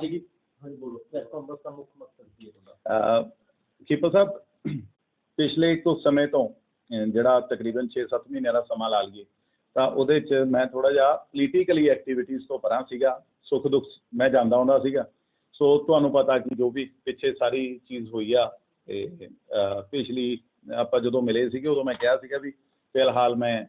ਸੀਗੀ। ਹਾਂਜੀ ਬੋਲੋ। ਪ੍ਰੈਸ ਕਾਨਫਰੰਸ ਦਾ ਮੁੱਖ ਮਕਸਦ ਕੀ ਹੈ ਤੁਹਾਡਾ? ਖੀਪਾ ਸਾਹਿਬ ਪਿਛਲੇ ਕੁਝ ਸਮੇਂ ਤੋਂ ਜਿਹੜਾ ਤਕਰੀਬਨ 6-7 ਮਹੀਨਿਆਂ ਦਾ ਸਮਾਂ ਲਾ ਲਈਏ ਤਾਂ ਉਹਦੇ 'ਚ ਮੈਂ ਥੋੜਾ ਜਿਹਾ ਪੋਲੀਟੀਕਲੀ ਐਕਟੀਵਿਟੀਜ਼ ਤੋਂ ਪਰਾਂ ਸੀਗਾ ਸੁੱਖ ਦੁੱਖ ਮੈਂ ਜਾਂਦਾ ਹੁੰਦਾ ਸੀਗਾ। ਸੋ ਤੁਹਾਨੂੰ ਪਤਾ ਕਿ ਜੋ ਵੀ ਪਿੱਛੇ ਸਾਰੀ ਚੀਜ਼ ਹੋਈ ਆ ਤੇ ਪਿਛਲੀ ਆਪਾਂ ਜਦੋਂ ਮਿਲੇ ਸੀਗੇ ਉਦੋਂ ਮੈਂ ਕਿਹਾ ਸੀਗਾ ਵੀ ਫਿਲਹਾਲ ਮੈਂ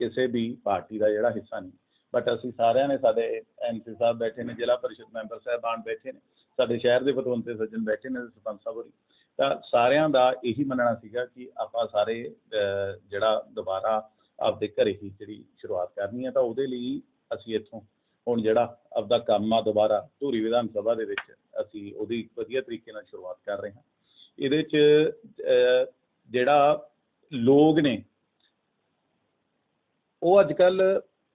ਕਿਸੇ ਵੀ ਪਾਰਟੀ ਦਾ ਜਿਹੜਾ ਹਿੱਸਾ ਨਹੀਂ। ਬਟ ਅਸੀਂ ਸਾਰਿਆਂ ਨੇ ਸਾਡੇ ਐਮਸੀ ਸਾਹਿਬ ਬੈਠੇ ਨੇ ਜ਼ਿਲ੍ਹਾ ਪਰਿਸ਼ਦ ਮੈਂਬਰ ਸਾਹਿਬਾਨ ਬੈਠੇ ਨੇ ਸਾਡੇ ਸ਼ਹਿਰ ਦੇ ਪਤਵੰਤੇ ਸੱਜਣ ਬੈਠੇ ਨੇ ਸਰਪੰਚ ਸਾਹਿਬ ਹੋਰੀ। ਤਾਂ ਸਾਰਿਆਂ ਦਾ ਇਹੀ ਮੰਨਣਾ ਸੀਗਾ ਕਿ ਆਪਾਂ ਸਾਰੇ ਅਹ, ਜਿਹੜਾ ਦੁਬਾਰਾ ਆਪਦੇ ਘਰੇ ਹੀ ਜਿਹੜੀ ਸ਼ੁਰੂਆਤ ਕਰਨੀ ਹੈ ਤਾਂ ਉਹਦੇ ਲਈ ਅਸੀਂ ਇੱਥੋਂ ਹੁਣ ਜਿਹੜਾ ਆਪਦਾ ਕੰਮ ਆ ਦੁਬਾਰਾ ਧੂਰੀ ਵਿਧਾਨ ਸਭਾ ਦੇ ਵਿੱਚ ਅਸੀਂ ਉਹਦੀ ਵਧੀਆ ਤਰੀਕੇ ਨਾਲ ਸ਼ੁਰੂਆਤ ਕਰ ਰਹੇ ਹਾਂ। ਇਹਦੇ 'ਚ ਅਹ, ਜਿਹੜਾ ਲੋਕ ਨੇ ਉਹ ਅੱਜ ਕੱਲ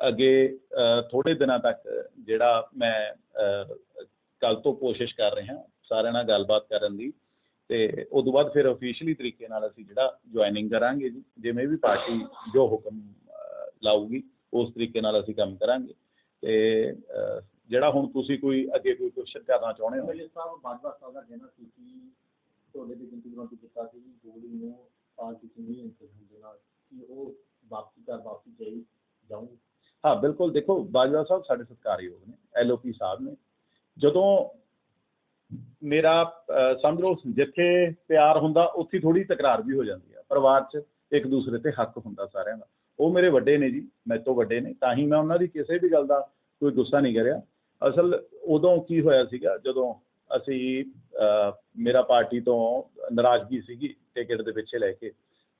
ਅੱਗੇ ਥੋੜੇ ਦਿਨਾਂ ਤੱਕ ਜਿਹੜਾ ਮੈਂ ਕੱਲ ਤੋਂ ਕੋਸ਼ਿਸ਼ ਕਰ ਰਿਹਾ ਸਾਰਿਆਂ ਨਾਲ ਗੱਲਬਾਤ ਕਰਨ ਦੀ ਤੇ ਉਸ ਤੋਂ ਬਾਅਦ ਫਿਰ ਅਫੀਸ਼ੀਅਲੀ ਤਰੀਕੇ ਨਾਲ ਅਸੀਂ ਜਿਹੜਾ ਜੁਆਇਨਿੰਗ ਕਰਾਂਗੇ ਜੀ, ਜਿਵੇਂ ਵੀ ਪਾਰਟੀ ਜੋ ਹੁਕਮ ਲਾਊਗੀ, ਉਸ ਤਰੀਕੇ ਨਾਲ ਅਸੀਂ ਕੰਮ ਕਰਾਂਗੇ ਤੇ ਜਿਹੜਾ ਹੁਣ ਤੁਸੀਂ ਕੋਈ ਅੱਗੇ ਕੋਈ ਕੁਐਸਚਨ ਕਰਨਾ ਚਾਹੁੰਦੇ ਹੋ? ਐਮਐਲਏ ਸਾਹਿਬ, ਬਾਜਵਾ ਸਾਹਿਬ ਦਾ ਕਹਿਣਾ ਸੀ ਕਿ ਤੁਹਾਡੇ ਦੀ ਗਿਣਤੀ ਗ੍ਰੰਥ ਕੀਤਾ ਸੀ ਗੋਲੀ ਨੂੰ ਪਾਰਟੀ ਚ ਨਹੀਂ ਇੰਟਰ ਹੁੰਦੇ ਕਿ ਉਹ ਵਾਪਸੀ ਕਰ ਵਾਪਸੀ ਜਾਈ ਜਾਊ। ਹਾਂ ਬਿਲਕੁਲ। ਦੇਖੋ ਬਾਜਵਾ ਸਾਹਿਬ ਸਾਡੇ ਸਤਿਕਾਰਯੋਗ ਨੇ ਐਲਓਪੀ ਸਾਹਿਬ ਨੇ। ਜਦੋਂ ਮੇਰਾ ਸਮਝ ਲਓ ਜਿੱਥੇ ਪਿਆਰ ਹੁੰਦਾ ਉੱਥੇ ਥੋੜੀ ਤਕਰਾਰ ਵੀ ਹੋ ਜਾਂਦੀ ਆ। ਪਰਿਵਾਰ 'ਚ ਇੱਕ ਦੂਸਰੇ ਤੇ ਹੱਕ ਹੁੰਦਾ ਸਾਰਿਆਂ ਦਾ। ਉਹ ਮੇਰੇ ਵੱਡੇ ਨੇ ਜੀ ਮੇਰੇ ਤੋਂ ਵੱਡੇ ਨੇ। ਤਾਂ ਹੀ ਮੈਂ ਉਹਨਾਂ ਦੀ ਕਿਸੇ ਵੀ ਗੱਲ ਦਾ ਕੋਈ ਗੁੱਸਾ ਨਹੀਂ ਕਰਿਆ। ਅਸਲ ਉਦੋਂ ਕੀ ਹੋਇਆ ਸੀਗਾ ਜਦੋਂ ਅਸੀਂ ਅਹ, ਮੇਰਾ ਪਾਰਟੀ ਤੋਂ ਨਾਰਾਜ਼ਗੀ ਸੀਗੀ ਟਿਕਟ ਦੇ ਪਿੱਛੇ ਲੈ ਕੇ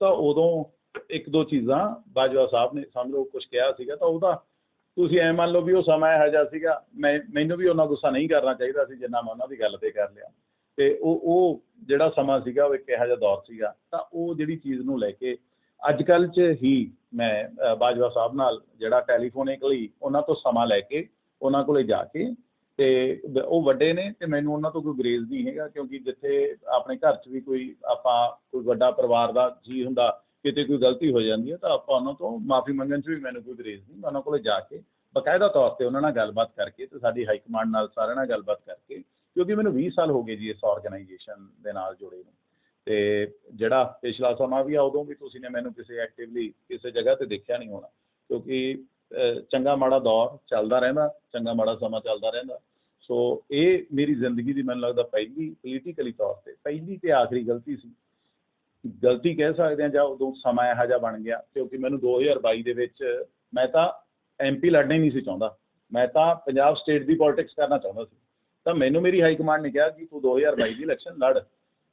ਤਾਂ ਉਦੋਂ ਇੱਕ ਦੋ ਚੀਜ਼ਾਂ ਬਾਜਵਾ ਸਾਹਿਬ ਨੇ ਸਮਝ ਲਓ ਕੁਝ ਕਿਹਾ ਸੀਗਾ, ਤਾਂ ਉਹਦਾ ਤੁਸੀਂ ਐ ਮੰਨ ਲਓ ਵੀ ਉਹ ਸਮਾਂ ਇਹੋ ਜਿਹਾ ਸੀਗਾ, ਮੈਂ, ਮੈਨੂੰ ਵੀ ਉਹਨਾਂ ਗੁੱਸਾ ਨਹੀਂ ਕਰਨਾ ਚਾਹੀਦਾ ਸੀ ਜਿੰਨਾ ਮੈਂ ਉਹਨਾਂ ਦੀ ਗੱਲ ਤੇ ਕਰ ਲਿਆ। ਤੇ ਉਹ ਉਹ ਜਿਹੜਾ ਸਮਾਂ ਸੀਗਾ, ਉਹ ਇੱਕ ਇਹੋ ਜਿਹਾ ਦੌਰ ਸੀਗਾ, ਤਾਂ ਉਹ ਜਿਹੜੀ ਚੀਜ਼ ਨੂੰ ਲੈ ਕੇ ਅੱਜ ਕੱਲ੍ਹ 'ਚ ਹੀ ਮੈਂ ਬਾਜਵਾ ਸਾਹਿਬ ਨਾਲ ਜਿਹੜਾ ਟੈਲੀਫੋਨਿਕਲੀ ਉਹਨਾਂ ਤੋਂ ਸਮਾਂ ਲੈ ਕੇ ਉਹਨਾਂ ਕੋਲੇ ਜਾ ਕੇ ਤੇ ਉਹ ਵੱਡੇ ਨੇ ਤੇ ਮੈਨੂੰ ਉਹਨਾਂ ਤੋਂ ਕੋਈ ਗਰੇਜ਼ ਨਹੀਂ ਹੈਗਾ, ਕਿਉਂਕਿ ਜਿੱਥੇ ਆਪਣੇ ਘਰ 'ਚ ਵੀ ਕੋਈ ਆਪਾਂ, ਕੋਈ ਵੱਡਾ ਪਰਿਵਾਰ ਦਾ ਜੀ ਹੁੰਦਾ ਕਿਤੇ ਕੋਈ ਗਲਤੀ ਹੋ ਜਾਂਦੀ ਹੈ ਤਾਂ ਆਪਾਂ ਉਹਨਾਂ ਤੋਂ ਮਾਫੀ ਮੰਗਣ 'ਚ ਵੀ ਮੈਨੂੰ ਕੋਈ ਗਰੇਜ਼ ਨਹੀਂ, ਮੈਂ ਉਹਨਾਂ ਕੋਲੇ ਜਾ ਕੇ ਬਕਾਇਦਾ ਤੌਰ ਤੇ ਉਹਨਾਂ ਨਾਲ ਗੱਲਬਾਤ ਕਰਕੇ ਤੇ ਸਾਡੀ ਹਾਈ ਕਮਾਂਡ ਨਾਲ ਸਾਰਿਆਂ ਨਾਲ ਗੱਲਬਾਤ ਕਰਕੇ, ਕਿਉਂਕਿ ਮੈਨੂੰ 20 ਸਾਲ ਹੋ ਗਏ ਜੀ ਇਸ ਆਰਗੇਨਾਈਜੇਸ਼ਨ ਦੇ ਨਾਲ ਜੁੜੇ ਨੂੰ ਤੇ ਜਿਹੜਾ ਪਿਛਲਾ ਸਮਾਂ ਵੀ ਆ, ਉਦੋਂ ਵੀ ਤੁਸੀਂ ਨੇ ਮੈਨੂੰ ਕਿਸੇ ਐਕਟਿਵਲੀ ਕਿਸੇ ਜਗ੍ਹਾ ਤੇ ਦੇਖਿਆ ਨਹੀਂ ਹੋਣਾ, ਕਿਉਂਕਿ ਚੰਗਾ ਮਾੜਾ ਦੌਰ ਚੱਲਦਾ ਰਹਿੰਦਾ, ਚੰਗਾ ਮਾੜਾ ਸਮਾਂ ਚੱਲਦਾ ਰਹਿੰਦਾ। ਸੋ ਇਹ ਮੇਰੀ ਜ਼ਿੰਦਗੀ ਦੀ ਮੈਨੂੰ ਲੱਗਦਾ ਪਹਿਲੀ ਪੋਲੀਟੀਕਲੀ ਤੌਰ ਤੇ ਪਹਿਲੀ ਤੇ ਆਖਰੀ ਗਲਤੀ ਸੀ। ਗਲਤੀ ਕਹਿ ਸਕਦੇ ਹਾਂ ਜਾਂ ਉਦੋਂ ਸਮਾਂ ਇਹੋ ਜਿਹਾ ਬਣ ਗਿਆ, ਕਿਉਂਕਿ ਮੈਨੂੰ 2022 ਦੇ ਵਿੱਚ ਮੈਂ ਤਾਂ ਐਮਪੀ ਲੜਨਾ ਹੀ ਨਹੀਂ ਸੀ ਚਾਹੁੰਦਾ। ਮੈਂ ਤਾਂ ਪੰਜਾਬ ਸਟੇਟ ਦੀ ਪੋਲਿਟਿਕਸ ਕਰਨਾ ਚਾਹੁੰਦਾ ਸੀ। ਤਾਂ ਮੈਨੂੰ ਮੇਰੀ ਹਾਈ ਕਮਾਂਡ ਨੇ ਕਿਹਾ ਕਿ ਤੂੰ 2022 ਦੀ ਇਲੈਕਸ਼ਨ ਲੜ।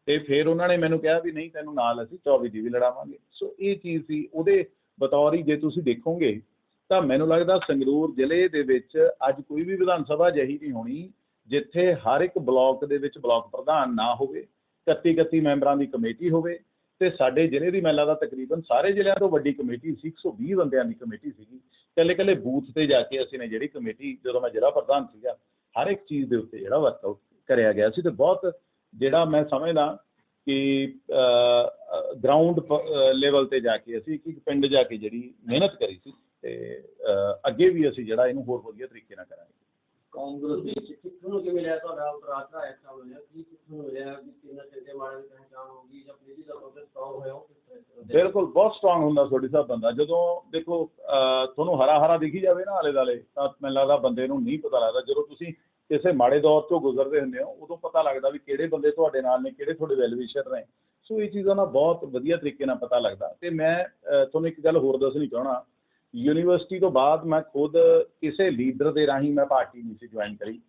ਤੇ ਫਿਰ ਉਹਨਾਂ ਨੇ ਮੈਨੂੰ ਕਿਹਾ ਵੀ ਨਹੀਂ, ਤੈਨੂੰ ਨਾਲ ਅਸੀਂ 24 ਦੀ ਵੀ ਲੜਾਵਾਂਗੇ। ਸੋ ਇਹ ਚੀਜ਼ ਸੀ। ਉਹਦੇ ਬਤੌਰ ਹੀ ਜੇ ਤੁਸੀਂ ਦੇਖੋਗੇ, ਤਾਂ ਮੈਨੂੰ ਲੱਗਦਾ ਸੰਗਰੂਰ ਜ਼ਿਲ੍ਹੇ ਦੇ ਵਿੱਚ ਅੱਜ ਕੋਈ ਵੀ ਵਿਧਾਨ ਸਭਾ ਅਜਿਹੀ ਨਹੀਂ ਹੋਣੀ, ਜਿੱਥੇ ਹਰ ਇੱਕ ਬਲਾਕ ਦੇ ਵਿੱਚ ਬਲਾਕ ਪ੍ਰਧਾਨ ਨਾ ਹੋਵੇ 31 31 ਮੈਂਬਰਾਂ ਦੀ ਕਮੇਟੀ ਹੋਵੇ ਤੇ ਸਾਡੇ ਜ਼ਿਲ੍ਹੇ ਦੀ ਮੈਨੂੰ ਲੱਗਦਾ ਤਕਰੀਬਨ ਸਾਰੇ ਜ਼ਿਲ੍ਹਿਆਂ ਤੋਂ ਵੱਡੀ ਕਮੇਟੀ ਸੀ 120 ਬੰਦਿਆਂ ਦੀ ਕਮੇਟੀ ਸੀਗੀ। ਇਕੱਲੇ ਇਕੱਲੇ ਬੂਥ ਤੇ ਜਾ ਕੇ ਅਸੀਂ ਨੇ ਜਿਹੜੀ ਕਮੇਟੀ, ਜਦੋਂ ਮੈਂ ਜ਼ਿਲ੍ਹਾ ਪ੍ਰਧਾਨ ਸੀਗਾ, ਹਰ ਇੱਕ ਚੀਜ਼ ਦੇ ਉੱਤੇ ਜਿਹੜਾ ਵਰਕਆਊਟ ਕਰਿਆ ਗਿਆ ਸੀ ਤੇ ਬਹੁਤ ਜਿਹੜਾ ਮੈਂ ਸਮਝਦਾ ਕਿ ਗਰਾਊਂਡ ਲੈਵਲ ਤੇ ਜਾ ਕੇ ਅਸੀਂ ਇੱਕ ਇੱਕ ਪਿੰਡ ਜਾ ਕੇ ਜਿਹੜੀ ਮਿਹਨਤ ਕਰੀ ਸੀ ਤੇ ਅੱਗੇ ਵੀ ਅਸੀਂ ਜਿਹੜਾ ਇਹਨੂੰ ਹੋਰ ਵਧੀਆ ਤਰੀਕੇ ਨਾਲ ਕਰਾਂਗੇ। ਕਾਂਗਰਸ ਦੇ ਵਿੱਚ ਕਿੱਥੋਂ ਨੂੰ ਕਿਵੇਂ ਲਿਆ ਤੁਹਾਡਾ ਉਤਰਾਅ ਐਸਾ ਹੋਇਆ, ਕੀ ਕਿੱਥੋਂ ਨੂੰ ਵੀ ਕਿੰਨਾ ਚਿਰ ਮਾੜੇ ਦੀ ਪਹਿਚਾਣ ਹੋਗੀ ਜਾਂ ਪੀੜੀ ਦਾ ਪ੍ਰੋਸੈਸ ਸਟਰੋਂਗ ਹੋਇਆ, ਉਹ ਕਿਸ ਤਰ੍ਹਾਂ ਦੇ? ਬਿਲਕੁਲ, ਬਹੁਤ ਸਟਰੋਂਗ ਹੁੰਦਾ ਤੁਹਾਡੀ ਸਾਹਿਬ ਬੰਦਾ ਜਦੋਂ ਦੇਖੋ ਤੁਹਾਨੂੰ ਹਰਾ ਹਰਾ ਦਿਖੀ ਜਾਵੇ ਨਾ ਆਲੇ ਦਾਲੇ ਤਾਂ ਮੈਨੂੰ ਲੱਗਦਾ ਬੰਦੇ ਨੂੰ ਨਹੀਂ ਪਤਾ ਲੱਗਦਾ। ਜਦੋਂ ਤੁਸੀਂ ਕਿਸੇ ਮਾੜੇ ਦੌਰ ਤੋਂ ਗੁਜ਼ਰਦੇ ਹੁੰਦੇ ਹੋ, ਉਦੋਂ ਪਤਾ ਲੱਗਦਾ ਵੀ ਕਿਹੜੇ ਬੰਦੇ ਤੁਹਾਡੇ ਨਾਲ ਨੇ, ਕਿਹੜੇ ਤੁਹਾਡੇ ਵੈਲ ਨੇ। ਸੋ ਇਹ ਚੀਜ਼ਾਂ ਦਾ ਬਹੁਤ ਵਧੀਆ ਤਰੀਕੇ ਨਾਲ ਪਤਾ ਲੱਗਦਾ। ਤੇ ਮੈਂ ਤੁਹਾਨੂੰ ਇੱਕ ਗੱਲ ਹੋਰ ਦੱਸਣੀ ਚਾਹਣਾ ਯੂਨੀਵਰਸਿਟੀ ਤੋਂ ਬਾਅਦ ਮੈਂ ਖੁਦ ਕਿਸੇ ਲੀਡਰ ਦੇ ਰਾਹੀਂ ਮੈਂ ਪਾਰਟੀ ਨਹੀਂ ਸੀ ਜੁਆਇਨ ਕਰੀ।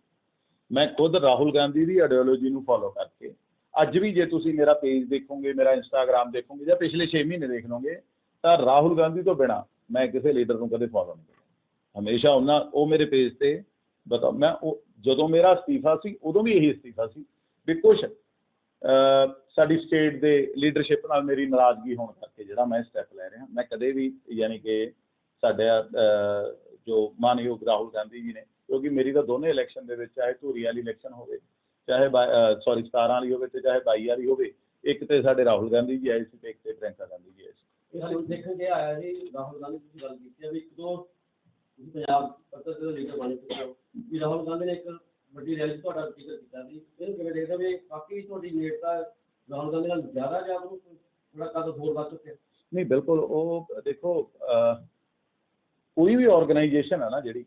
ਮੈਂ ਖੁਦ ਰਾਹੁਲ ਗਾਂਧੀ ਦੀ ਆਈਡੀਓਲੋਜੀ ਨੂੰ ਫੋਲੋ ਕਰਕੇ, ਅੱਜ ਵੀ ਜੇ ਤੁਸੀਂ ਮੇਰਾ ਪੇਜ ਦੇਖੋਗੇ, ਮੇਰਾ ਇੰਸਟਾਗ੍ਰam ਦੇਖੋਗੇ ਜਾਂ ਪਿਛਲੇ 6 ਮਹੀਨੇ ਦੇਖ ਲਓਗੇ, ਤਾਂ ਰਾਹੁਲ ਗਾਂਧੀ ਤੋਂ ਬਿਨਾ ਮੈਂ ਕਿਸੇ ਲੀਡਰ ਨੂੰ ਕਦੇ ਫੋਲੋ ਨਹੀਂ ਕੀਤਾ। ਹਮੇਸ਼ਾ ਉਹਨਾਂ, ਉਹ ਮੇਰੇ ਪੇਜ ਤੇ ਬਤਾ, ਮੈਂ ਉਹ, ਜਦੋਂ ਮੇਰਾ ਅਸਤੀਫਾ ਸੀ, ਉਦੋਂ ਵੀ ਇਹੀ ਅਸਤੀਫਾ ਸੀ ਵੀ ਕੁਛ ਸਾਡੀ ਸਟੇਟ ਦੇ ਲੀਡਰਸ਼ਿਪ ਨਾਲ ਮੇਰੀ ਨਾਰਾਜ਼ਗੀ ਹੋਣ ਕਰਕੇ ਜਿਹੜਾ ਮੈਂ ਸਟੈਪ ਲੈ ਰਿਹਾ, ਮੈਂ ਕਦੇ ਵੀ ਯਾਨੀ ਕਿ ਸਾਡਾ ਅਹ, ਜੋ ਮਾਨਯੋਗ ਰਾਹੁਲ ਗਾਂਧੀ ਜੀ ਨੇ ਕਿਉਂਕਿ ਮੇਰੀ ਤਾਂ ਦੋਨੇ ਇਲੈਕਸ਼ਨ ਦੇ ਵਿੱਚ ਚਾਹੇ ਧੂਰੀ ਵਾਲੀ ਇਲੈਕਸ਼ਨ ਹੋਵੇ ਚਾਹੇ ਸੌਰੀ 17 ਵਾਲੀ ਹੋਵੇ ਤੇ ਚਾਹੇ 22 ਵਾਲੀ ਹੋਵੇ ਇੱਕ ਤੇ ਸਾਡੇ ਰਾਹੁਲ ਗਾਂਧੀ ਜੀ ਆਏ ਸੀ ਤੇ ਇੱਕ ਤੇ ਪ੍ਰਿੰਕਾ ਗਾਂਧੀ ਜੀ ਆਏ ਸੀ। ਇਹ ਸਾਨੂੰ ਦੇਖਣ ਕੇ ਆਇਆ ਜੀ ਰਾਹੁਲ ਗਾਂਧੀ ਤੁਸੀਂ ਗੱਲ ਕੀਤੀ ਹੈ ਵੀ ਇੱਕ ਦੋ ਤੁਸੀਂ ਪੰਜਾਬ ਪੱਤਰ ਦੇ ਲੀਡਰ ਬਣ ਚੁੱਕੇ ਹੋ ਵੀ ਰਾਹੁਲ ਗਾਂਧੀ ਨੇ ਇੱਕ ਵੱਡੀ ਰੈਲੀ 'ਚ ਤੁਹਾਡਾ ਜ਼ਿਕਰ ਕੀਤਾ ਸੀ ਇਹਨੂੰ ਕਿਵੇਂ ਦੇਖਦੇ ਹੋ ਵੀ ਬਾਕੀ ਤੁਹਾਡੀ ਨੇੜਤਾ ਰਾਹੁਲ ਗਾਂਧੀ ਨਾਲ ਜ਼ਿਆਦਾ ਜਾਂ ਉਹਨੂੰ ਥੋੜਾ ਕੱਦ ਹੋਰ ਵੱਧ ਚੁੱਕਿਆ? ਨਹੀਂ ਬਿਲਕੁਲ ਉਹ ਦੇਖੋ ਅਹ, ਕੋਈ ਵੀ ਆਰਗੇਨਾਈਜੇਸ਼ਨ ਹੈ ਨਾ ਜਿਹੜੀ,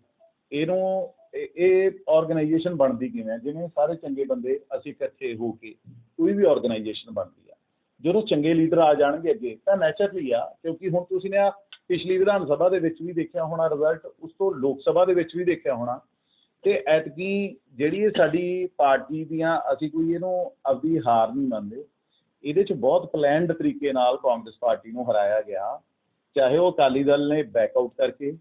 ਇਹਨੂੰ, ਇਹ- ਇਹ ਆਰਗੇਨਾਈਜੇਸ਼ਨ ਬਣਦੀ ਕਿਵੇਂ ਜਿਵੇਂ ਸਾਰੇ ਚੰਗੇ ਬੰਦੇ ਅਸੀਂ ਇਕੱਠੇ ਹੋ ਕੇ ਕੋਈ ਵੀ ਆਰਗੇਨਾਈਜੇਸ਼ਨ ਬਣਦੀ ਆ। ਜਦੋਂ ਚੰਗੇ ਲੀਡਰ ਆ ਜਾਣਗੇ ਅੱਗੇ, ਤਾਂ ਨੈਚੁਰਲੀ ਆ, ਕਿਉਂਕਿ ਹੁਣ ਤੁਸੀਂ ਨੇ ਪਿਛਲੀ ਵਿਧਾਨ ਸਭਾ ਦੇ ਵਿੱਚ ਵੀ ਦੇਖਿਆ ਹੋਣਾ ਰਿਜ਼ਲਟ ਉਸ ਤੋਂ ਲੋਕ ਸਭਾ ਦੇ ਵਿੱਚ ਵੀ ਦੇਖਿਆ ਹੋਣਾ। ਤੇ ਐਤਕੀ ਜਿਹੜੀ ਇਹ ਸਾਡੀ ਪਾਰਟੀ ਦੀਆਂ, ਅਸੀਂ ਕੋਈ ਇਹਨੂੰ ਆਪਦੀ ਹਾਰ ਨਹੀਂ ਮੰਨਦੇ। ਇਹਦੇ 'ਚ ਬਹੁਤ ਪਲੈਨਡ ਤਰੀਕੇ ਨਾਲ ਕਾਂਗਰਸ ਪਾਰਟੀ ਨੂੰ ਹਰਾਇਆ ਗਿਆ। ਚਾਹੇ ਉਹ ਅਕਾਲੀ ਦਲ ਨੇ ਬੈਕਆਊਟ ਕਰਕੇ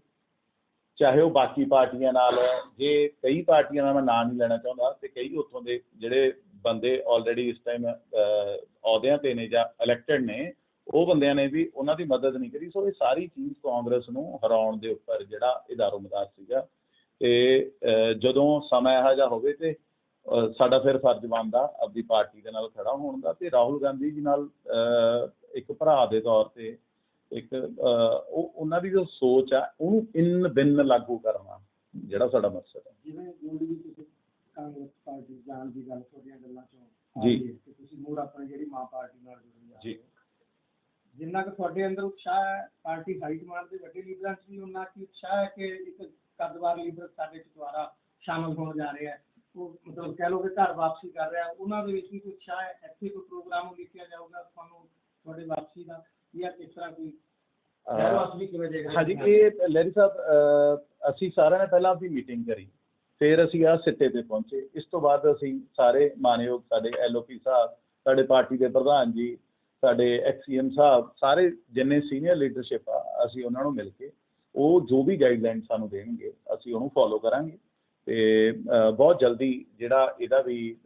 ਚਾਹੇ ਉਹ ਬਾਕੀ ਪਾਰਟੀਆਂ ਨਾਲ ਜੇ ਕਈ ਪਾਰਟੀਆਂ ਦਾ ਮੈਂ ਨਾਂ ਨਹੀਂ ਲੈਣਾ ਚਾਹੁੰਦਾ ਤੇ ਕਈ ਉੱਥੋਂ ਦੇ ਜਿਹੜੇ ਬੰਦੇ ਆਲਰੇਡੀ ਇਸ ਟਾਈਮ ਅਹੁਦਿਆਂ ਤੇ ਨੇ ਜਾਂ ਇਲੈਕਟਡ ਨੇ ਉਹ ਬੰਦਿਆਂ ਨੇ ਵੀ ਉਹਨਾਂ ਦੀ ਮਦਦ ਨਹੀਂ ਕਰੀ। ਸੋ ਇਹ ਸਾਰੀ ਚੀਜ਼ ਕਾਂਗਰਸ ਨੂੰ ਹਰਾਉਣ ਦੇ ਉੱਪਰ ਜਿਹੜਾ ਇਹ ਦਾਰੋਮਦਾਰ ਸੀਗਾ ਤੇ ਜਦੋਂ ਸਮਾਂ ਇਹੋ ਜਿਹਾ ਹੋਵੇ ਤੇ ਸਾਡਾ ਫਿਰ ਫਰਜ਼ ਬਣਦਾ ਆਪਣੀ ਪਾਰਟੀ ਦੇ ਨਾਲ ਖੜਾ ਹੋਣ ਦਾ ਤੇ ਰਾਹੁਲ ਗਾਂਧੀ ਜੀ ਨਾਲ ਅਹ, ਇੱਕ ਭਰਾ ਦੇ ਤੌਰ ਤੇ ਇੱਕ ਉਹ ਉਹਨਾਂ ਦੀ ਜੋ ਸੋਚ ਆ ਉਹਨੂੰ ਇਨ ਬਿਨ ਲਾਗੂ ਕਰਨਾ ਜਿਹੜਾ ਸਾਡਾ ਮਕਸਦ ਹੈ ਜਿਵੇਂ ਗੋਲਡੀ ਜੀ ਤੁਸੀਂ ਕਾਂਗਰਸ ਪਾਰਟੀ ਜਾਣ ਦੀ ਗੱਲ ਤੁਹਾਡੀਆਂ ਗੱਲਾਂ ਚੋਂ ਆ ਜੀ। ਰਹੀ ਹੈ ਕਿ ਤੁਸੀਂ ਮੋੜ ਆਪਣੀ ਜਿਹੜੀ ਮਾਂ ਪਾਰਟੀ ਨਾਲ ਜੁੜੇ ਆ। ਜੀ। ਜਿੰਨਾ ਕੁ ਤੁਹਾਡੇ ਅੰਦਰ ਉਤਸ਼ਾਹ ਹੈ ਪਾਰਟੀ ਹਾਈ ਕਮਾਂਡ ਦੇ ਵੱਡੇ ਲੀਡਰਾਂ 'ਚ ਵੀ ਉਹਨਾਂ ਕੀ ਉਤਸ਼ਾਹ ਹੈ ਕਿ ਇੱਕ ਕੱਦਵਾਰ ਲੀਡਰ ਸਾਡੇ 'ਚ ਦੁਆਰਾ ਸ਼ਾਮਲ ਹੋਣ ਜਾ ਰਿਹਾ ਹੈ। ਉਹ ਮਤਲਬ ਕਹਿ ਲਓ ਕਿ ਘਰ ਵਾਪਸੀ ਕਰ ਰਿਹਾ ਉਹਨਾਂ ਦੇ ਵਿੱਚ ਵੀ ਕੋਈ ਉਤਸ਼ਾਹ ਹੈ? ਇੱਥੇ ਕੋਈ ਪ੍ਰੋਗਰਾਮ ਲਿਖਿਆ ਜਾਊਗਾ ਤੁਹਾਨੂੰ ਤੁਹਾਡੇ ਵਾਪਸੀ ਦਾ? ਜਾਂ ਕਿਸ ਤਰ੍ਹਾਂ ਕੋਈ ਹਾਂਜੀ ਇਹ ਲੈਰੀ ਸਾਹਿਬ ਅਸੀਂ ਸਾਰਿਆਂ ਨੇ ਪਹਿਲਾਂ ਆਪਣੀ ਮੀਟਿੰਗ ਕਰੀ ਫਿਰ ਅਸੀਂ ਆ ਸਿੱਟੇ ਤੇ ਪਹੁੰਚੇ। ਇਸ ਤੋਂ ਬਾਅਦ ਅਸੀਂ ਸਾਰੇ ਮਾਨਯੋਗ ਸਾਡੇ ਐਲਓਪੀ ਸਾਹਿਬ ਸਾਡੇ ਪਾਰਟੀ ਦੇ ਪ੍ਰਧਾਨ ਜੀ ਸਾਡੇ ਐਕਸੀਐਮ ਸਾਹਿਬ ਸਾਰੇ ਜਿੰਨੇ ਸੀਨੀਅਰ ਲੀਡਰਸ਼ਿਪ ਆ ਅਸੀਂ ਉਹਨਾਂ ਨੂੰ ਮਿਲ ਕੇ ਉਹ ਜੋ ਵੀ ਗਾਈਡਲਾਈਨ ਸਾਨੂੰ ਦੇਣਗੇ ਅਸੀਂ ਉਹਨੂੰ ਫੋਲੋ ਕਰਾਂਗੇ। ਤੇ ਬਹੁਤ ਜਲਦੀ ਜਿਹੜਾ ਇਹਦਾ ਵੀ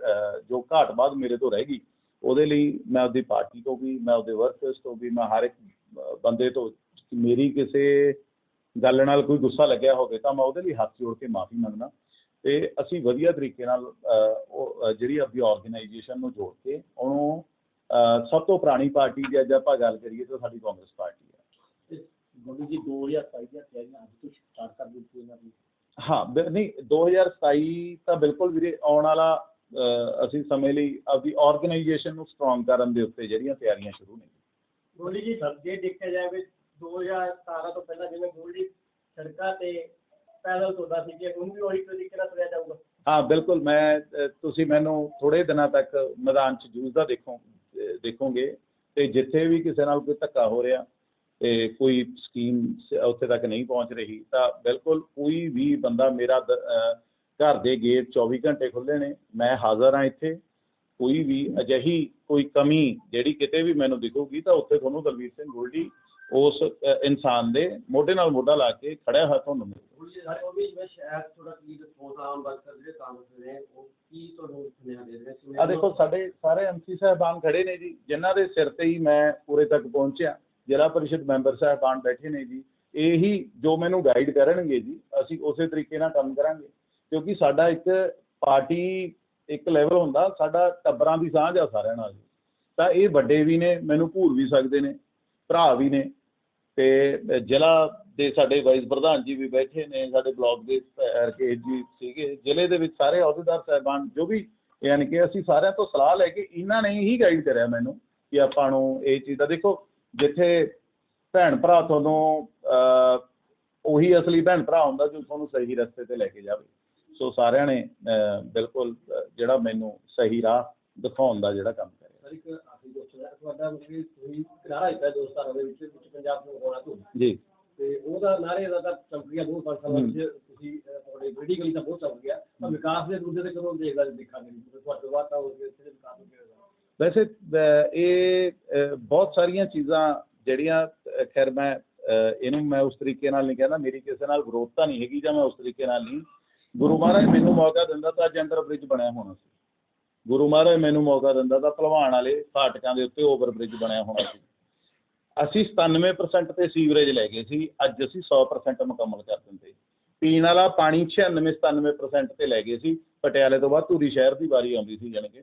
ਜੋ ਘਾਟ ਬਾਅਦ ਮੇਰੇ ਤੋਂ ਰਹਿ ਗਈ ਉਹਦੇ ਲਈ ਮੈਂ ਆਪਦੀ ਪਾਰਟੀ ਤੋਂ ਵੀ ਮੈਂ ਆਪਦੇ ਵਰਕਰਸ ਤੋਂ ਵੀ ਮੈਂ ਹਰ ਇੱਕ ਬੰਦੇ ਤੋਂ ਮੇਰੀ ਕਿਸੇ ਗੱਲ ਨਾਲ ਕੋਈ ਗੁੱਸਾ ਲੱਗਿਆ ਹੋਵੇ ਤਾਂ ਮੈਂ ਉਹਦੇ ਲਈ ਹੱਥ ਜੋੜ ਕੇ ਮਾਫੀ ਮੰਗਦਾ। ਤੇ ਅਸੀਂ ਵਧੀਆ ਤਰੀਕੇ ਨਾਲ ਉਹ ਜਿਹੜੀ ਆਪਣੀ ਆਰਗੇਨਾਈਜੇਸ਼ਨ ਨੂੰ ਜੋੜ ਕੇ ਉਹਨੂੰ ਸਭ ਤੋਂ ਪੁਰਾਣੀ ਪਾਰਟੀ ਦੀ ਅੱਜ ਆਪਾਂ ਗੱਲ ਕਰੀਏ ਤਾਂ ਸਾਡੀ ਕਾਂਗਰਸ ਪਾਰਟੀ ਹੈ। ਗੋਡੀ ਜੀ 2027 ਦੀਆਂ ਤਿਆਰੀਆਂ ਅੱਜ ਤੋਂ ਸਟਾਰਟ ਕਰ ਦਿੱਤੀ ਇਹਨਾਂ ਦੀ ਹਾਂ ਨਹੀਂ 2027 ਤਾਂ ਬਿਲਕੁਲ ਵੀਰੇ ਆਉਣ ਵਾਲਾ ਅਸੀਂ ਸਮੇਂ ਲਈ ਆਪਦੀ ਆਰਗੇਨਾਈਜੇਸ਼ਨ ਨੂੰ ਸਟਰੋਂਗ ਕਰਨ ਦੇ ਉੱਤੇ ਜਿਹੜੀਆਂ ਤਿਆਰੀਆਂ ਸ਼ੁਰੂ ਨੇ। ਗੋਲਡੀ ਜੀ ਜੇ ਦੇਖਿਆ ਜਾਵੇ 2017 ਤੋਂ ਪਹਿਲਾਂ ਜਿਵੇਂ ਗੋਲਡੀ ਸੜਕਾਂ ਤੇ ਪੈਦਲ ਤੁਰਦਾ ਸੀ ਕਿ ਹੁਣ ਵੀ ਉਹੀ ਤਰੀਕੇ ਨਾਲ ਤੁਰਿਆ ਜਾਊਗਾ। ਹਾਂ ਬਿਲਕੁਲ। ਮੈਂ ਤੁਸੀਂ ਮੈਨੂੰ ਥੋੜੇ ਦਿਨਾਂ ਤੱਕ ਮੈਦਾਨ 'ਚ ਜੂਝਦਾ ਦੇਖੋ ਦੇਖੋਗੇ ਤੇ ਜਿੱਥੇ ਵੀ ਕਿਸੇ ਨਾਲ ਕੋਈ ਧੱਕਾ ਹੋ ਰਿਹਾ ਤੇ ਕੋਈ ਸਕੀਮ ਉੱਥੇ ਤੱਕ ਨਹੀਂ ਪਹੁੰਚ ਰਹੀ ਤਾਂ ਬਿਲਕੁਲ ਕੋਈ ਵੀ ਬੰਦਾ ਮੇਰਾ ਘਰ ਦੇ ਗੇਟ 24 ਘੰਟੇ ਖੁੱਲ੍ਹੇ ਨੇ ਮੈਂ ਹਾਜ਼ਰ ਹਾਂ ਇੱਥੇ। ਕੋਈ ਵੀ ਅਜਿਹੀ ਕੋਈ ਕਮੀ ਜਿਹੜੀ ਕਿਤੇ ਵੀ ਮੈਨੂੰ ਦਿਖੂਗੀ ਤਾਂ ਉੱਥੇ ਤੁਹਾਨੂੰ ਦਲਵੀਰ ਸਿੰਘ ਗੋਲਡੀ ਉਸ ਇਨਸਾਨ ਦੇ ਮੋਢੇ ਨਾਲ ਮੋਢਾ ਲਾ ਕੇ ਖੜਿਆ ਹੋਇਆ ਤੁਹਾਨੂੰ ਨੇ ਆ ਦੇਖੋ ਸਾਡੇ ਸਾਰੇ ਐਮਸੀ ਸਾਹਿਬਾਨ ਖੜੇ ਨੇ ਜੀ ਜਿਨ੍ਹਾਂ ਦੇ ਸਿਰ ਤੇ ਹੀ ਮੈਂ ਪੂਰੇ ਤੱਕ ਪਹੁੰਚਿਆ। ਜ਼ਿਲ੍ਹਾ ਪਰਿਸ਼ਦ ਮੈਂਬਰ ਸਾਹਿਬਾਨ ਬੈਠੇ ਨੇ ਜੀ। ਇਹੀ ਜੋ ਮੈਨੂੰ ਗਾਈਡ ਕਰਨਗੇ ਜੀ ਅਸੀਂ ਉਸੇ ਤਰੀਕੇ ਨਾਲ ਕੰਮ ਕਰਾਂਗੇ। ਕਿਉਂਕਿ ਸਾਡਾ ਇੱਕ ਪਾਰਟੀ ਇੱਕ ਲੈਵਲ ਹੁੰਦਾ, ਸਾਡਾ ਟੱਬਰਾਂ ਦੀ ਸਾਂਝ ਆ ਸਾਰਿਆਂ ਨਾਲ। ਤਾਂ ਇਹ ਵੱਡੇ ਵੀ ਨੇ, ਮੈਨੂੰ ਭੂਰ ਵੀ ਸਕਦੇ ਨੇ, ਭਰਾ ਵੀ ਨੇ। ਤੇ ਜ਼ਿਲ੍ਹਾ ਦੇ ਸਾਡੇ ਵਾਈਸ ਪ੍ਰਧਾਨ ਜੀ ਵੀ ਬੈਠੇ ਨੇ, ਸਾਡੇ ਬਲਾਕ ਦੇ ਰਕੇਸ਼ ਜੀ ਸੀਗੇ। ਜ਼ਿਲ੍ਹੇ ਦੇ ਵਿੱਚ ਸਾਰੇ ਅਹੁਦੇਦਾਰ, ਸਾਹਿਬਾਨ, ਜੋ ਵੀ ਯਾਨੀ ਕਿ ਅਸੀਂ ਸਾਰਿਆਂ ਤੋਂ ਸਲਾਹ ਲੈ ਕੇ ਇਹਨਾਂ ਨੇ ਹੀ ਗਾਈਡ ਕਰਿਆ ਮੈਨੂੰ ਕਿ ਆਪਾਂ ਨੂੰ ਇਹ ਚੀਜ਼ ਦਾ। ਦੇਖੋ, ਜਿੱਥੇ ਭੈਣ ਭਰਾ ਤੁਹਾਨੂੰ ਉਹੀ ਅਸਲੀ ਭੈਣ ਭਰਾ ਹੁੰਦਾ ਜੋ ਤੁਹਾਨੂੰ ਸਹੀ ਰਸਤੇ ਤੇ ਲੈ ਕੇ ਜਾਵੇ। ਸੋ ਸਾਰਿਆਂ ਨੇ ਬਿਲਕੁਲ ਜਿਹੜਾ ਮੈਨੂੰ ਸਹੀ ਰਾਹ ਦਿਖਾਉਣ ਦਾ ਜਿਹੜਾ ਕੰਮ ਕਰਿਆ। ਸਰ ਇੱਕ ਆਖਰੀ ਕੁਐਸਚਨ ਹੈ ਤੁਹਾਡਾ ਮਤਲਬ ਕਿ ਤੁਸੀਂ ਕਰਾਰਾ ਦਿੱਤਾ ਦੋਸਤਾਂ ਦੇ ਵਿੱਚ ਵਿੱਚ ਪੰਜਾਬ ਨੂੰ ਹੋਣਾ ਤੋਂ। ਜੀ। ਤੇ ਉਹਦਾ ਨਾਰੇ ਦਾ ਤਾਂ ਚਮਕੀਆ ਬਹੁਤ ਪੰਜ ਸਾਲਾਂ ਵਿੱਚ ਤੁਸੀਂ ਤੁਹਾਡੇ ਪੋਲੀਟੀਕਲੀ ਤਾਂ ਬਹੁਤ ਚੱਲ ਗਿਆ। ਪਰ ਵਿਕਾਸ ਦੇ ਮੁੱਦੇ ਤੇ ਕਦੋਂ ਦੇਖਦਾ ਦੇਖਾਂਗੇ ਤੁਹਾਡੇ ਬਾਅਦ ਤਾਂ ਉਸ ਦੇ ਵਿਕਾਸ ਹੋ ਗਿਆ ਵੈਸੇ ਇਹ ਬਹੁਤ ਸਾਰੀਆਂ ਚੀਜ਼ਾਂ ਜਿਹੜੀਆਂ ਖੈਰ ਮੈਂ ਇਹਨੂੰ ਮੈਂ ਉਸ ਤਰੀਕੇ ਨਾਲ ਨਹੀਂ ਕਹਿੰਦਾ ਮੇਰੀ ਕਿਸੇ ਨਾਲ ਵਿਰੋਧਤਾ ਨਹੀਂ ਹੈਗੀ ਜਾਂ ਮੈਂ ਉਸ ਤਰੀਕੇ ਨਾਲ ਨਹੀਂ। ਗੁਰੂ ਮਹਾਰਾਜ ਮੈਨੂੰ ਮੌਕਾ ਦਿੰਦਾ ਤਾਂ ਅੱਜ ਅੰਡਰ ਬ੍ਰਿਜ ਬਣਿਆ ਹੋਣਾ ਸੀ। ਗੁਰੂ ਮਹਾਰਾਜ ਮੈਨੂੰ ਮੌਕਾ ਦਿੰਦਾ ਤਾਂ ਭਲਵਾਨ ਵਾਲੇ ਫਾਟਕਾਂ ਦੇ ਉੱਤੇ ਓਵਰ ਬ੍ਰਿਜ ਬਣਿਆ ਹੋਣਾ ਸੀ। ਅਸੀਂ 97% ਤੇ ਸੀਵਰੇਜ ਲੈ ਗਏ ਸੀ, ਅੱਜ ਅਸੀਂ 100% ਮੁਕੰਮਲ ਕਰ ਦਿੰਦੇ। ਪੀਣ ਵਾਲਾ ਪਾਣੀ 96 97% ਤੇ ਲੈ ਗਏ ਸੀ, ਪਟਿਆਲੇ ਤੋਂ ਬਾਅਦ ਧੂਰੀ ਸ਼ਹਿਰ ਦੀ ਵਾਰੀ ਆਉਂਦੀ ਸੀ ਜਾਣੀ ਕਿ।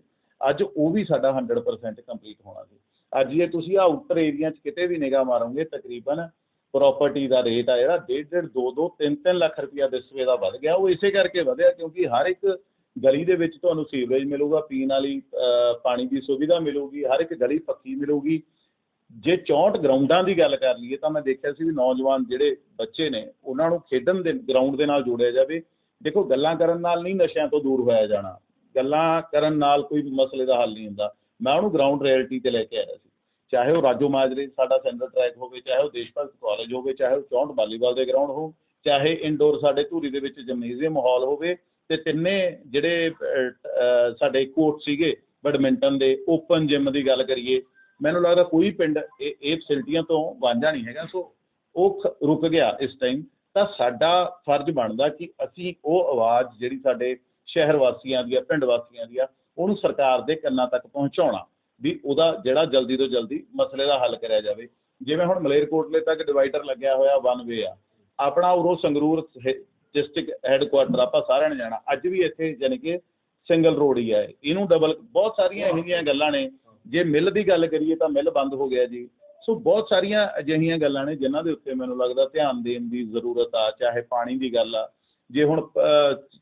ਅੱਜ ਉਹ ਵੀ ਸਾਡਾ 100% ਕੰਪਲੀਟ ਹੋਣਾ ਸੀ। ਅੱਜ ਜੇ ਤੁਸੀਂ ਆਊਟਰ ਏਰੀਆ 'ਚ ਕਿਤੇ ਵੀ ਨਿਗਾਹ ਮਾਰੋਗੇ, ਤਕਰੀਬਨ ਪ੍ਰਾਪਰਟੀ ਦਾ ਰੇਟ ਆ ਜਿਹੜਾ, ਡੇਢ ਡੇਢ, ਦੋ ਦੋ, ਤਿੰਨ ਤਿੰਨ ਲੱਖ ਰੁਪਇਆ ਦਿਸਵੇ ਦਾ ਵੱਧ ਗਿਆ। ਉਹ ਇਸੇ ਕਰਕੇ ਵਧਿਆ ਕਿਉਂਕਿ ਹਰ ਇੱਕ ਗਲੀ ਦੇ ਵਿੱਚ ਤੁਹਾਨੂੰ ਸੀਵਰੇਜ ਮਿਲੂਗਾ, ਪੀਣ ਵਾਲੀ ਪਾਣੀ ਦੀ ਸੁਵਿਧਾ ਮਿਲੂਗੀ, ਹਰ ਇੱਕ ਗਲੀ ਪੱਕੀ ਮਿਲੂਗੀ। ਜੇ 64 ਗਰਾਊਂਡਾਂ ਦੀ ਗੱਲ ਕਰ ਲਈਏ ਤਾਂ ਮੈਂ ਦੇਖਿਆ ਸੀ ਵੀ ਨੌਜਵਾਨ ਜਿਹੜੇ ਬੱਚੇ ਨੇ, ਉਹਨਾਂ ਨੂੰ ਖੇਡਣ ਦੇ ਗਰਾਊਂਡ ਦੇ ਨਾਲ ਜੋੜਿਆ ਜਾਵੇ। ਦੇਖੋ, ਗੱਲਾਂ ਕਰਨ ਨਾਲ ਨਹੀਂ ਨਸ਼ਿਆਂ ਤੋਂ ਦੂਰ ਹੋਇਆ ਜਾਣਾ। ਗੱਲਾਂ ਕਰਨ ਨਾਲ ਕੋਈ ਮਸਲੇ ਦਾ ਹੱਲ ਨਹੀਂ ਹੁੰਦਾ। ਮੈਂ ਉਹਨੂੰ ਗਰਾਊਂਡ ਰਿਐਲਿਟੀ ਤੇ ਲੈ ਕੇ ਆਇਆ ਸੀ। ਚਾਹੇ ਉਹ ਰਾਜੋ ਮਾਜਰੇ ਸਾਡਾ ਸੈਂਟਰ ਟਰੈਕ ਹੋਵੇ, ਚਾਹੇ ਉਹ ਦੇਸ਼ ਭਗਤ ਕਾਲਜ ਹੋਵੇ, ਚਾਹੇ ਉਹ 64 ਵਾਲੀਬਾਲ ਦੇ ਗਰਾਊਂਡ ਹੋ ਚਾਹੇ ਇਨਡੋਰ ਸਾਡੇ ਧੂਰੀ ਦੇ ਵਿੱਚ ਜਿਮਨੇਜ਼ੀਅਮ ਹਾਲ ਹੋਵੇ ਤੇ ਤਿੰਨੇ ਜਿਹੜੇ ਸਾਡੇ ਕੋਰਟ ਸੀਗੇ ਬੈਡਮਿੰਟਨ ਦੇ ਓਪਨ ਜਿਮ ਦੀ ਗੱਲ ਕਰੀਏ, ਮੈਨੂੰ ਲੱਗਦਾ ਕੋਈ ਪਿੰਡ ਇਹ ਇਹ ਫੈਸਿਲਿਟੀਆਂ ਤੋਂ ਵਾਂਝਾ ਨਹੀਂ ਹੈਗਾ। ਸੋ ਉਹ ਖ- ਰੁਕ ਗਿਆ ਇਸ ਟਾਈਮ ਤਾਂ ਸਾਡਾ ਫਰਜ਼ ਬਣਦਾ ਕਿ ਅਸੀਂ ਉਹ ਆਵਾਜ਼ ਜਿਹੜੀ ਸਾਡੇ ਸ਼ਹਿਰ ਵਾਸੀਆਂ ਦੀ ਆ, ਪਿੰਡ ਵਾਸੀਆਂ ਦੀ ਆ, ਉਹਨੂੰ ਸਰਕਾਰ ਦੇ ਕੰਨਾਂ ਤੱਕ ਪਹੁੰਚਾਉਣਾ। ਵੀ ਉਹਦਾ ਜਿਹੜਾ ਜਲਦੀ ਤੋਂ ਜਲਦੀ ਮਸਲੇ ਦਾ ਹੱਲ ਕਰਿਆ ਜਾਵੇ। ਜਿਵੇਂ ਹੁਣ ਮਲੇਰਕੋਟਲੇ ਤੱਕ ਡਿਵਾਈਡਰ ਲੱਗਿਆ ਹੋਇਆ ਵਨ ਵੇ ਆ। ਆਪਣਾ ਉਰੋਂ ਸੰਗਰੂਰ ਡਿਸਟ੍ਰਿਕਟ ਹੈੱਡਕੁਆਟਰ ਆਪਾਂ ਸਾਰਿਆਂ ਨੇ ਜਾਣਾ। ਅੱਜ ਵੀ ਇੱਥੇ ਯਾਨੀ ਕਿ ਸਿੰਗਲ ਰੋਡ ਹੀ ਹੈ ਇਹਨੂੰ ਡਬਲ ਬਹੁਤ ਸਾਰੀਆਂ ਇਹੋ ਜਿਹੀਆਂ ਗੱਲਾਂ ਨੇ। ਜੇ ਮਿੱਲ ਦੀ ਗੱਲ ਕਰੀਏ ਤਾਂ ਮਿੱਲ ਬੰਦ ਹੋ ਗਿਆ ਜੀ। ਸੋ ਬਹੁਤ ਸਾਰੀਆਂ ਅਜਿਹੀਆਂ ਗੱਲਾਂ ਨੇ ਜਿਨ੍ਹਾਂ ਦੇ ਉੱਤੇ ਮੈਨੂੰ ਲੱਗਦਾ ਧਿਆਨ ਦੇਣ ਦੀ ਜ਼ਰੂਰਤ ਆ, ਚਾਹੇ ਪਾਣੀ ਦੀ ਗੱਲ ਆ। ਜੇ ਹੁਣ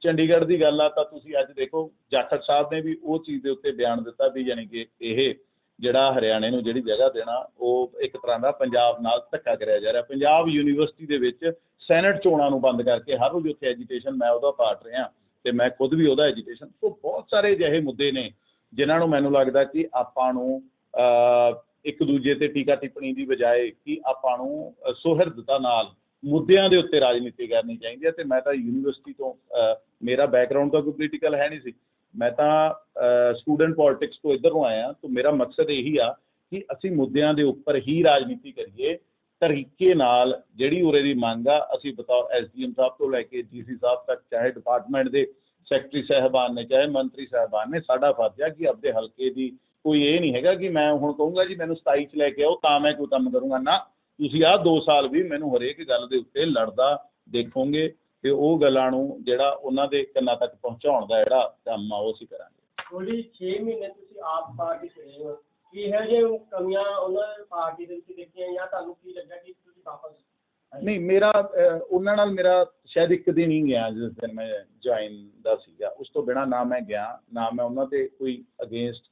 ਚੰਡੀਗੜ੍ਹ ਦੀ ਗੱਲ ਆ ਤਾਂ ਤੁਸੀਂ ਅੱਜ ਦੇਖੋ ਜਾਖੜ ਸਾਹਿਬ ਨੇ ਵੀ ਉਹ ਚੀਜ਼ ਦੇ ਉੱਤੇ ਬਿਆਨ ਦਿੱਤਾ ਵੀ ਯਾਨੀ ਕਿ ਇਹ ਜਿਹੜਾ ਹਰਿਆਣੇ ਨੂੰ ਜਿਹੜੀ ਜਗ੍ਹਾ ਦੇਣਾ ਉਹ ਇੱਕ ਤਰ੍ਹਾਂ ਦਾ ਪੰਜਾਬ ਨਾਲ ਧੱਕਾ ਕਰਿਆ ਜਾ ਰਿਹਾ। ਪੰਜਾਬ ਯੂਨੀਵਰਸਿਟੀ ਦੇ ਵਿੱਚ ਸੈਨੇਟ ਚੋਣਾਂ ਨੂੰ ਬੰਦ ਕਰਕੇ ਹਰ ਰੋਜ਼ ਉੱਥੇ ਐਜੀਟੇਸ਼ਨ ਮੈਂ ਉਹਦਾ ਪਾਰਟ ਰਿਹਾ ਤੇ ਮੈਂ ਖੁਦ ਵੀ ਉਹਦਾ ਐਜੀਟੇਸ਼ਨ ਸੋ ਬਹੁਤ ਸਾਰੇ ਅਜਿਹੇ ਮੁੱਦੇ ਨੇ ਜਿਨ੍ਹਾਂ ਨੂੰ ਮੈਨੂੰ ਲੱਗਦਾ ਕਿ ਆਪਾਂ ਨੂੰ ਇੱਕ ਦੂਜੇ ਤੇ ਟੀਕਾ ਟਿੱਪਣੀ ਦੀ ਬਜਾਏ ਕਿ ਆਪਾਂ ਨੂੰ ਅਹ, ਸੁਹਿਰਦਤਾ ਨਾਲ ਮੁੱਦਿਆਂ ਦੇ ਉੱਤੇ ਰਾਜਨੀਤੀ ਕਰਨੀ ਚਾਹੀਦੀ ਹੈ ਤੇ ਮੈਂ ਤਾਂ ਯੂਨੀਵਰਸਿਟੀ ਤੋਂ ਅਹ, ਮੇਰਾ ਬੈਕਗ੍ਰਾਉਂਡ ਤਾਂ ਕੋਈ ਪੋਲੀਟੀਕਲ ਹੈ ਨਹੀਂ ਸੀ। ਮੈਂ ਤਾਂ ਸਟੂਡੈਂਟ ਪੋਲਿਟਿਕਸ ਤੋਂ ਇੱਧਰ ਆਇਆ ਤਾਂ ਮੇਰਾ ਮਕਸਦ ਇਹੀ ਆ ਕਿ ਅਸੀਂ ਮੁੱਦਿਆਂ ਦੇ ਉੱਪਰ ਹੀ ਰਾਜਨੀਤੀ ਕਰੀਏ ਤਰੀਕੇ ਨਾਲ ਜਿਹੜੀ ਉਰੇ ਦੀ ਮੰਗ ਆ ਅਸੀਂ ਬਤੌਰ ਐਸਡੀਐਮ ਸਾਹਿਬ ਤੋਂ ਲੈ ਕੇ ਡੀਸੀ ਸਾਹਿਬ ਤੱਕ ਚਾਹੇ ਡਿਪਾਰਟਮੈਂਟ ਦੇ ਸੈਕਟਰੀ ਸਾਹਿਬਾਨ ਨੇ ਚਾਹੇ ਮੰਤਰੀ ਸਾਹਿਬਾਨ ਨੇ ਸਾਡਾ ਫਰਜ਼ ਆ ਕਿ ਆਪਦੇ ਹਲਕੇ ਦੀ ਕੋਈ ਇਹ ਨਹੀਂ ਹੈਗਾ ਕਿ ਮੈਂ ਹੁਣ ਕਹੂੰਗਾ ਜੀ ਮੈਨੂੰ 27 ਚ ਲੈ ਕੇ ਆਓ ਤਾਂ ਮੈਂ ਕੋਈ ਕੰਮ ਕਰੂੰਗਾ। ਨਾ ਤੁਸੀਂ ਆਹ 2 ਸਾਲ ਵੀ ਮੈਨੂੰ ਹਰੇਕ ਗੱਲ ਦੇ ਉੱਤੇ ਲੜਦਾ ਦੇਖੋਗੇ ਤੇ ਉਹ ਗੱਲਾਂ ਨੂੰ ਜਿਹੜਾ ਉਹਨਾਂ ਦੇ ਕੰਨਾਂ ਤੱਕ ਪਹੁੰਚਾਉਣ ਦਾ ਜਿਹੜਾ ਕੰਮ ਆ ਉਹ ਅਸੀਂ ਕਰਾਂਗੇ। ਥੋੜੀ 6 ਮਹੀਨੇ ਤੁਸੀਂ ਆਪ ਪਾਰਟੀ ਚ ਰਹੇ ਹੋ ਕੀ ਇਹੋ ਜਿਹੇ ਕਮੀਆਂ ਉਹਨਾਂ ਪਾਰਟੀ ਦੇ ਵਿੱਚ ਦੇਖੀਆਂ ਜਾਂ ਤੁਹਾਨੂੰ ਕੀ ਲੱਗਾ ਕਿ ਤੁਸੀਂ ਵਾਪਸ ਨਹੀਂ ਮੇਰਾ ਉਹਨਾਂ ਨਾਲ ਮੇਰਾ ਸ਼ਾਇਦ ਇੱਕ ਦਿਨ ਹੀ ਗਿਆ ਜਿਸ ਦਿਨ ਮੈਂ ਜੁਆਇਨ ਦਾ ਸੀਗਾ। ਉਸ ਤੋਂ ਬਿਨਾ ਨਾ ਮੈਂ ਗਿਆ ਨਾ ਮੈਂ ਉਹਨਾਂ ਤੇ ਕੋਈ ਅਗੇਂਸਟ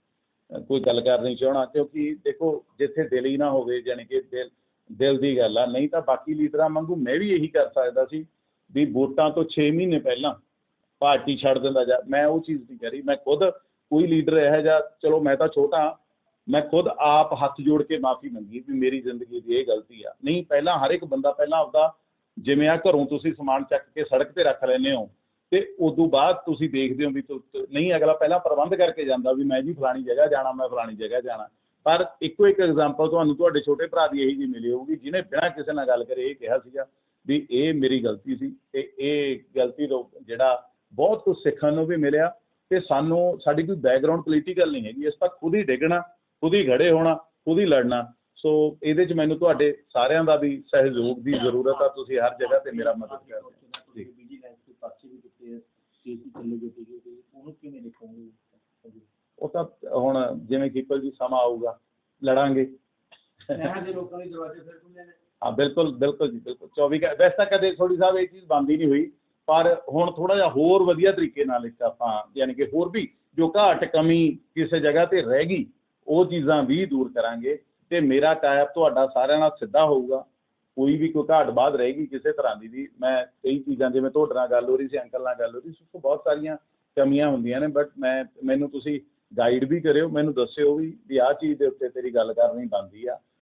ਕੋਈ ਗੱਲ ਕਰਨੀ ਚਾਹਣਾ। ਕਿਉਂਕਿ ਦੇਖੋ ਜਿੱਥੇ ਦਿਲ ਹੀ ਨਾ ਹੋਵੇ ਯਾਨੀ ਕਿ ਦਿਲ ਦਿਲ ਦੀ ਗੱਲ ਆ। ਨਹੀਂ ਤਾਂ ਬਾਕੀ ਲੀਡਰਾਂ ਵਾਂਗੂ ਮੈਂ ਵੀ ਇਹੀ ਕਰ ਸਕਦਾ ਸੀ ਵੀ ਵੋਟਾਂ ਤੋਂ 6 ਮਹੀਨੇ ਪਹਿਲਾਂ ਪਾਰਟੀ ਛੱਡ ਦਿੰਦਾ ਜਾ। ਮੈਂ ਉਹ ਚੀਜ਼ ਨਹੀਂ ਕਰੀ ਮੈਂ ਖੁਦ ਕੋਈ ਲੀਡਰ ਇਹੋ ਜਿਹਾ, ਚਲੋ ਮੈਂ ਤਾਂ ਛੋਟਾ ਮੈਂ ਖੁਦ ਆਪ ਹੱਥ ਜੋੜ ਕੇ ਮਾਫੀ ਮੰਗੀ ਵੀ ਮੇਰੀ ਜ਼ਿੰਦਗੀ ਦੀ ਇਹ ਗਲਤੀ ਆ। ਨਹੀਂ, ਪਹਿਲਾਂ ਹਰ ਇੱਕ ਬੰਦਾ ਪਹਿਲਾਂ ਆਪਦਾ ਜਿਵੇਂ ਆ ਘਰੋਂ ਤੁਸੀਂ ਸਮਾਨ ਚੱਕ ਕੇ ਸੜਕ ਤੇ ਰੱਖ ਲੈਂਦੇ ਹੋ ਤੇ ਉਦੋਂ ਬਾਅਦ ਤੁਸੀਂ ਦੇਖਦੇ ਹੋ ਵੀ ਨਹੀਂ ਅਗਲਾ ਪਹਿਲਾਂ ਪ੍ਰਬੰਧ ਕਰਕੇ ਜਾਂਦਾ ਵੀ ਮੈਂ ਜੀ ਫਲਾਣੀ ਜਗ੍ਹਾ ਜਾਣਾ, ਮੈਂ ਫਲਾਣੀ ਜਗ੍ਹਾ ਜਾਣਾ। ਪਰ ਇੱਕੋ ਇੱਕ ਐਗਜ਼ਾਮਪਲ ਤੁਹਾਨੂੰ ਤੁਹਾਡੇ ਛੋਟੇ ਭਰਾ ਦੀ ਇਹੀ ਜੀ ਮਿਲੀ ਹੋਊਗੀ, ਜਿਹਨੇ ਬਿਨਾਂ ਕਿਸੇ ਨਾਲ ਗੱਲ ਕਰੇ ਇਹ ਕਿਹਾ ਸੀਗਾ ਵੀ ਇਹ ਮੇਰੀ ਗਲਤੀ ਸੀ ਤੇ ਇਹ ਗਲਤੀ ਤੋਂ ਜਿਹੜਾ ਬਹੁਤ ਕੁਝ ਸਿੱਖਣ ਨੂੰ ਵੀ ਮਿਲਿਆ ਤੇ ਸਾਨੂੰ, ਸਾਡੀ ਕੋਈ ਬੈਕਗ੍ਰਾਉਂਡ ਪੋਲੀਟੀਕਲ ਨਹੀਂ ਹੈਗੀ ਇਸ ਤਾਂ ਖੁਦ ਹੀ ਡਿੱਗਣਾ, ਖੁਦ ਹੀ ਖੜੇ ਹੋਣਾ, ਖੁਦ ਹੀ ਲੜਨਾ। ਸੋ ਇਹਦੇ 'ਚ ਮੈਨੂੰ ਤੁਹਾਡੇ ਸਾਰਿਆਂ ਦਾ ਵੀ ਸਹਿਯੋਗ ਦੀ ਜ਼ਰੂਰਤ ਆ, ਤੁਸੀਂ ਹਰ ਜਗ੍ਹਾ ਤੇ ਮੇਰਾ ਮਦਦ ਕਰ ਰਹੇ ਹੋ। ਜੀ। ਵਿਜੀਲੈਂਸ ਦੇ ਪਰਚੇ ਵੀ ਦਿੱਤੇ ਕੇਸ ਚੱਲੇ ਗਏ ਉਹਨੂੰ ਕਿਵੇਂ ਦੇਖੋਗੇ? ਉਹ ਤਾਂ ਹੁਣ ਜਿਵੇਂ ਕੀਪਲ ਜੀ ਸਮਾਂ ਆਊਗਾ ਲੜਾਂਗੇ। ਸ਼ਹਿਰ ਦੇ ਲੋਕਾਂ ਦੇ ਦਰਵਾਜ਼ੇ ਫਿਰ ਖੁੱਲੇ ਨੇ। ਹਾਂ ਬਿਲਕੁਲ ਬਿਲਕੁਲ ਜੀ ਬਿਲਕੁਲ। 24 ਘੰ- ਵੈਸੇ ਤਾਂ ਕਦੇ ਥੋੜੀ ਸਾਹਿਬ ਇਹ ਚੀਜ਼ ਬੰਦ ਹੀ ਨਹੀਂ ਹੋਈ ਪਰ ਹੁਣ ਥੋੜਾ ਜਿਹਾ ਹੋਰ ਵਧੀਆ ਤਰੀਕੇ ਨਾਲ ਇੱਕ ਆਪਾਂ ਯਾਨੀ ਕਿ ਹੋਰ ਵੀ ਜੋ ਘਾਟ ਕਮੀ ਕਿਸੇ ਜਗ੍ਹਾ ਤੇ ਰਹਿ ਗਈ ਉਹ ਚੀਜ਼ਾਂ ਵੀ ਦੂਰ ਕਰਾਂਗੇ। ਤੇ ਮੇਰਾ ਕਾਇਬ ਤੁਹਾਡਾ ਸਾਰਿਆਂ ਨਾਲ ਸਿੱਧਾ ਹੋਊਗਾ। ਕੋਈ ਵੀ ਕੋਈ ਘਾਟ ਬਾਅਦ ਰਹੇਗੀ ਕਿਸੇ ਤਰ੍ਹਾਂ ਦੀ ਵੀ ਮੈਂ ਕਈ ਚੀਜ਼ਾਂ ਜਿਵੇਂ ਤੁਹਾਡੇ ਨਾਲ ਗੱਲ ਹੋ ਰਹੀ ਸੀ ਅੰਕਲ ਨਾਲ ਗੱਲ ਹੋ ਰਹੀ ਸੀ ਬਹੁਤ ਸਾਰੀਆਂ ਕਮੀਆਂ ਹੁੰਦੀਆਂ ਨੇ ਬਟ ਮੈਂ ਮੈਨੂੰ ਤੁਸੀਂ ਗਾਈਡ ਵੀ ਕਰਿਓ, ਮੈਨੂੰ ਦੱਸਿਓ ਵੀ ਵੀ ਆਹ ਚੀਜ਼ ਦੇ ਉੱਤੇ ਤੇਰੀ ਗੱਲ ਕਰਨੀ ਬਣਦੀ ਆ।